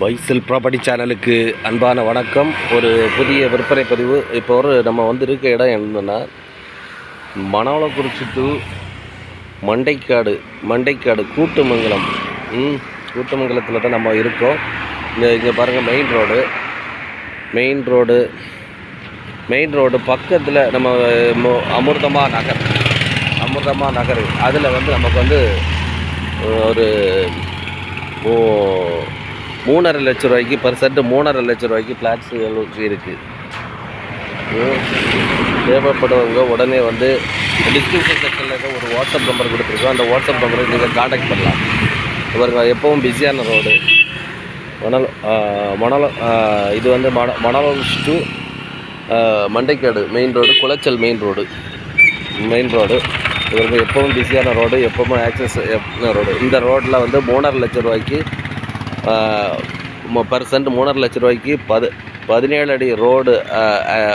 பைசல் property சேனலுக்கு அன்பான வணக்கம். ஒரு புதிய விற்பனை பதிவு. இப்போ ஒரு நம்ம வந்து இருக்க இடம் என்னன்னா மணவளக்குறிச்சி டு மண்டைக்காடு மண்டைக்காடு கூட்டுமங்கலம். ம் கூட்டுமங்கலத்தில் தான் நம்ம இருக்கோம். இங்கே இங்கே பாருங்கள் main road main road main road பக்கத்தில் நம்ம அமிர்தமா நகர். அமிர்தமா நகர். அதில் வந்து நமக்கு வந்து ஒரு ஓ மூணரை லட்ச ரூபாய்க்கு பர் சென்ட் மூணரை லட்ச ரூபாய்க்கு ஃப்ளாட்ஸ் இருக்குது தேவைப்படுறவங்க உடனே வந்து டிஸ்கிரிப்ஷன் செக்ஷனில் இருக்க ஒரு வாட்ஸ்அப் நம்பர் கொடுத்துருக்கோம். அந்த வாட்ஸ்அப் நம்பரை நீங்கள் காண்டாக்ட் பண்ணலாம். இவருங்க எப்பவும் பிஸியான ரோடு மணல் மணல இது வந்து மண மணலம் to Mandaikadu main road Colachel main road main road இவருக்கு எப்பவும் பிஸியான ரோடு எப்பவும் ஆக்சஸ் ரோடு இந்த ரோட்டில் வந்து மூணரை லட்ச ரூபாய்க்கு பர்சன்ட் மூணரை லட்ச ரூபாய்க்கு பது பதினேழு அடி ரோடு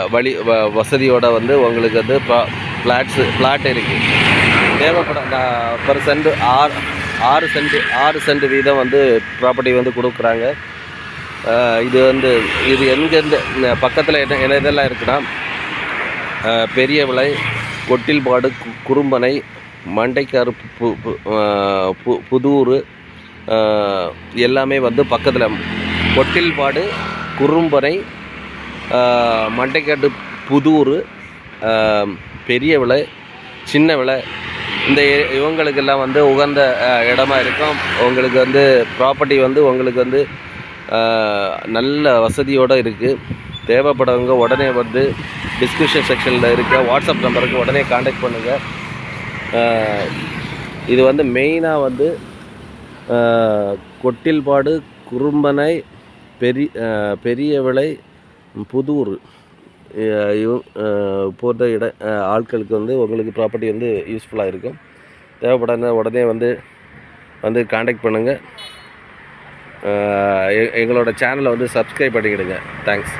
வழி வ- வசதியோட வந்து உங்களுக்கு வந்து ஃப்ளாட்ஸு ஃப்ளாட் இருக்குது தேவைப்படும். பர் சென்ட் ஆறு ஆறு சென்ட் ஆறு சென்ட் வீதம் வந்து ப்ராப்பர்ட்டி வந்து கொடுக்குறாங்க. இது வந்து இது எங்கேருந்து பக்கத்தில் என்ன என்ன இதெல்லாம் இருக்குன்னா பெரிய விலை கொட்டில்பாடு குறும்பனை மண்டைக்காரு பு பு- பு- புதூர் எல்லாமே வந்து பக்கத்தில். கொட்டில்பாடு குறும்பனை மண்டைக்காட்டு புதூர் பெரிய விலை சின்ன விலை இந்த இவங்களுக்கெல்லாம் வந்து உகந்த இடமா இருக்கும். உங்களுக்கு வந்து ப்ராப்பர்ட்டி வந்து உங்களுக்கு வந்து நல்ல வசதியோடு இருக்குது தேவைப்படுறவங்க உடனே வந்து டிஸ்கிரிப்ஷன் செக்ஷனில் இருக்க வாட்ஸ்அப் நம்பருக்கு உடனே காண்டாக்ட் பண்ணுங்கள் இது வந்து மெயினாக வந்து கொட்டில்பாடு குறும்பனை பெரி பெரிய விலை புதூர். போன்ற இட ஆட்களுக்கு வந்து உங்களுக்கு ப்ராப்பர்ட்டி வந்து யூஸ்ஃபுல்லாக இருக்கும். தேவைப்படாத உடனே வந்து வந்து காண்டாக்ட் பண்ணுங்கள் எங்களோட சேனலை வந்து சப்ஸ்கிரைப் பண்ணிக்கிடுங்க. தேங்க்ஸ்